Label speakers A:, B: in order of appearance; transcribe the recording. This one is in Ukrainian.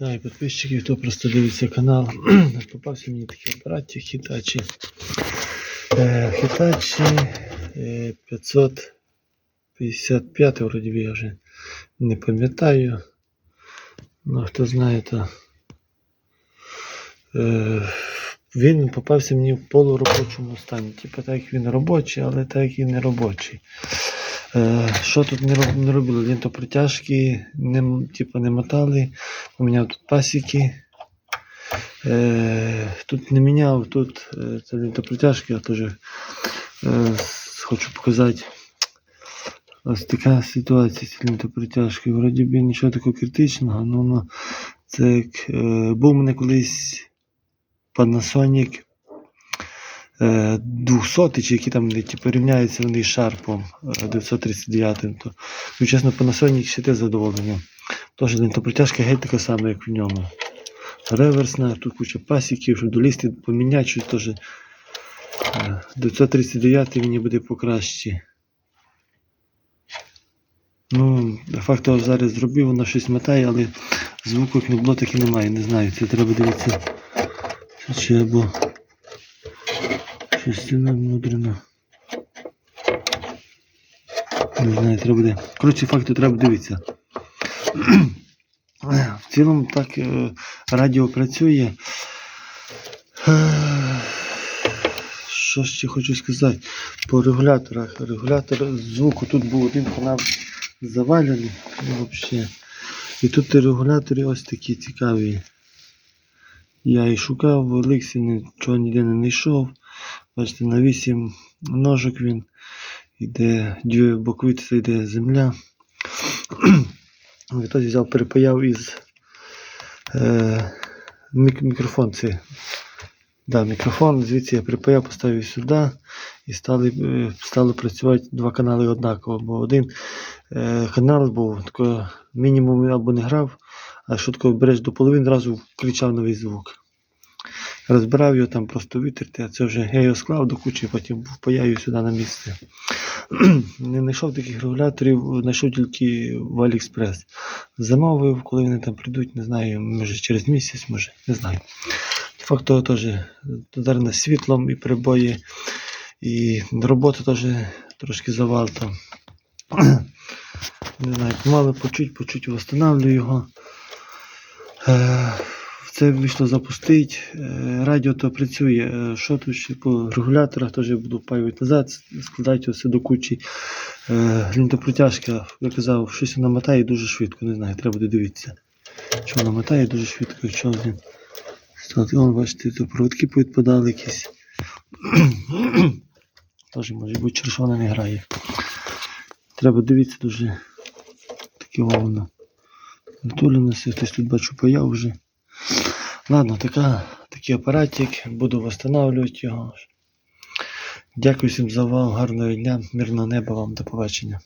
A: Вітаю підписчиків, хто просто дивиться канал. Попався мені такий апарат Hitachi. Е, Hitachi е, 555 вроді я вже не пам'ятаю. Ну, хто знає, то е, він попався мені в полуробочому стані. Типу так як він робочий, але так і не робочий. Е, що тут не, роб, не робили? Лентопритяжки не, типу, не мотали, поміняв тут пасіки. Е, тут не міняв, тут е, це лентопритяжки, я теж хочу показати. Ось така ситуація з лентопритяжкою. Вроді би нічого такого критичного, ну це як був мене колись е, 200 чи які там типу, рівняються вони шарпом е, 939. То, ну, чесно, Panasonic ще те задоволення. Тож лентопритяжка геть така сама, як в ньому. Реверсна, тут куча пасіків, щоб долізти, поміняти щось теж. Е, 939 мені буде покраще. Ну, де факто зараз зробив, воно щось мотає, але звуку як не так і немає. Не знаю, це треба дивитися. Ще або щось сильно внутрішньо. Не знаю, треба буде. Коротше, факту треба дивитися. В цілому так е, радіо працює. Е, Що ще хочу сказати? По регуляторах. Регулятор звуку тут був один канал завалений. Ну, взагалі. І тут регулятори ось такі цікаві. Я і шукав в Еликсі, нічого ніде не знайшов. Бачите, на 8 ножок він. Іде дві йде земля. Відтоді взяв, перепаяв із е, мік- мікрофон. Це, да, мікрофон, звідси я припаяв, поставив сюди і стали, е, стало працювати два канали однаково. Бо один е, канал був тако, мінімум або не грав, а що береш до половини, одразу кричав весь звук. Розбирав його там просто витерти, а це вже я його склав до кучі, потім впаяю сюди на місце. не знайшов таких регуляторів, знайшов тільки в Аліекспрес. Замовив, коли вони там прийдуть, не знаю, може через місяць, може, не знаю. Факт того теж ударне світлом і прибої, і робота теж трошки завал там. Не знаю, мало почуть, почуть восстанавлюю його. Е, Це вийшло запустити. Е, Радіо то працює. Е, Що тут ще по регуляторах теж я буду паювати назад, складати все до кучі. Е, Лінтопротяжка, я казав, щось вона мотає дуже швидко, не знаю, треба буде дивитися. Що вона мотає дуже швидко, що він. Вон, бачите, тут проводки повідпадали якісь. Теж може бути, через що вона не грає. Треба дивитися дуже таке воно. Натуленося, хтось тут бачу паяв вже. Ладно, така, такий апаратик, буду встановлювати його. Дякую всім за увагу, гарного дня, мирного неба вам, до побачення.